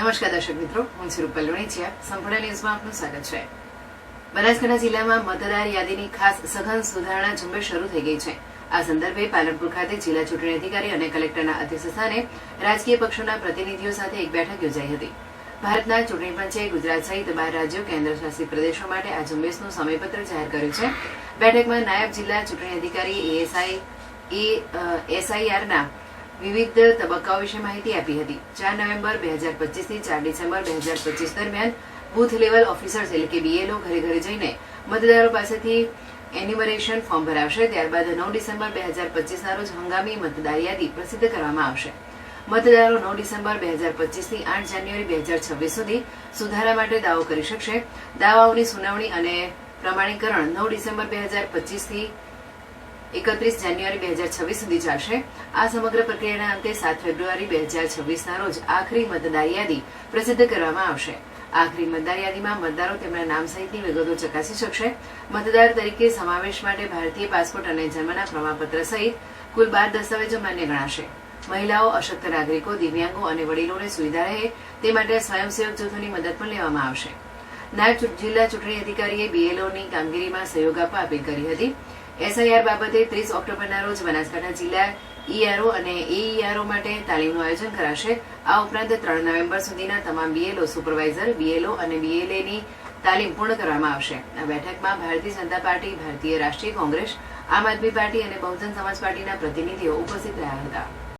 નમસ્કાર દર્શક મિત્રો, હું સ્વરૂપ રૂપલ લોણીચિયા. સંપૂર્ણ ન્યૂઝમાં આપનું સ્વાગત છે. બનાસકાંઠા જિલ્લામાં મતદાર યાદીની ખાસ સઘન સુધારણા ઝુંબેશ શરૂ થઈ ગઈ છે. આ સંદર્ભે પાલનપુર ખાતે જિલ્લા ચૂંટણી અધિકારી અને કલેક્ટરના અધ્યક્ષસ્થાને રાજકીય પક્ષોના પ્રતિનિધિઓ સાથે એક બેઠક યોજાઈ હતી. ભારતના ચૂંટણી પંચે ગુજરાત સહિત બાર રાજ્યો કેન્દ્ર શાસિત પ્રદેશો માટે આ ઝુંબેશનું સમયપત્ર જાહેર કર્યું છે. બેઠકમાં નાયબ જિલ્લા ચૂંટણી અધિકારી એએસઆઈ એ એસઆઈઆરના વિવિધ તબક્કાઓ વિશે માહિતી આપી હતી. ચાર નવેમ્બર બે હજાર પચીસથી ચાર ડિસેમ્બર બે હજાર પચીસ દરમિયાન બુથ લેવલ ઓફિસર્સ એટલે કે બીએલઓ ઘરે ઘરે જઈને મતદારો પાસેથી એન્યુમરેશન ફોર્મ ભરાવશે. ત્યારબાદ નવ ડિસેમ્બર બે હજાર પચીસના રોજ હંગામી મતદાર યાદી પ્રસિદ્ધ કરવામાં આવશે. મતદારો નવ ડિસેમ્બર બે હજાર પચીસથી આઠ જાન્યુઆરી બે હજાર છવ્વીસ સુધી સુધારા માટે દાવો કરી શકશે. દાવાઓની સુનાવણી અને પ્રમાણીકરણ નવ ડિસેમ્બર બે હજાર પચીસથી એકત્રીસ જાન્યુઆરી બે હજાર છવ્વીસ સુધી ચાલશે. આ સમગ્ર પ્રક્રિયાના અંતે સાત ફેબ્રુઆરી બે હજાર છવ્વીસના રોજ આખરી મતદાર યાદી પ્રસિદ્ધ કરવામાં આવશે. આખરી મતદાર યાદીમાં મતદારો તેમના નામ સહિતની વિગતો ચકાસી શકશે. મતદાર તરીકે સમાવેશ માટે ભારતીય પાસપોર્ટ અને જન્મના પ્રમાણપત્ર સહિત કુલ બાર દસ્તાવેજો માન્ય ગણાશે. મહિલાઓ, અશક્ત નાગરિકો, દિવ્યાંગો અને વડીલોને સુવિધા રહે તે માટે સ્વયંસેવક જૂથોની મદદ પણ લેવામાં આવશે. નાયબ જિલ્લા ચૂંટણી અધિકારીએ બીએલઓની કામગીરીમાં સહયોગ આપવા અપીલ કરી હતી. એસઆઈઆર બાબતે ત્રીસ ઓક્ટોબરના રોજ બનાસકાંઠા જિલ્લા ઈઆરઓ અને એઈઆરઓ માટે તાલીમનું આયોજન કરાશે. આ ઉપરાંત ત્રણ નવેમ્બર સુધીના તમામ બીએલઓ સુપરવાઇઝર, બીએલઓ અને બીએલએની તાલીમ પૂર્ણ કરવામાં આવશે. આ બેઠકમાં ભારતીય જનતા પાર્ટી, ભારતીય રાષ્ટ્રીય કોંગ્રેસ, આમ આદમી પાર્ટી અને બહુજન સમાજ પાર્ટીના પ્રતિનિધિઓ ઉપસ્થિત રહ્યા હતા.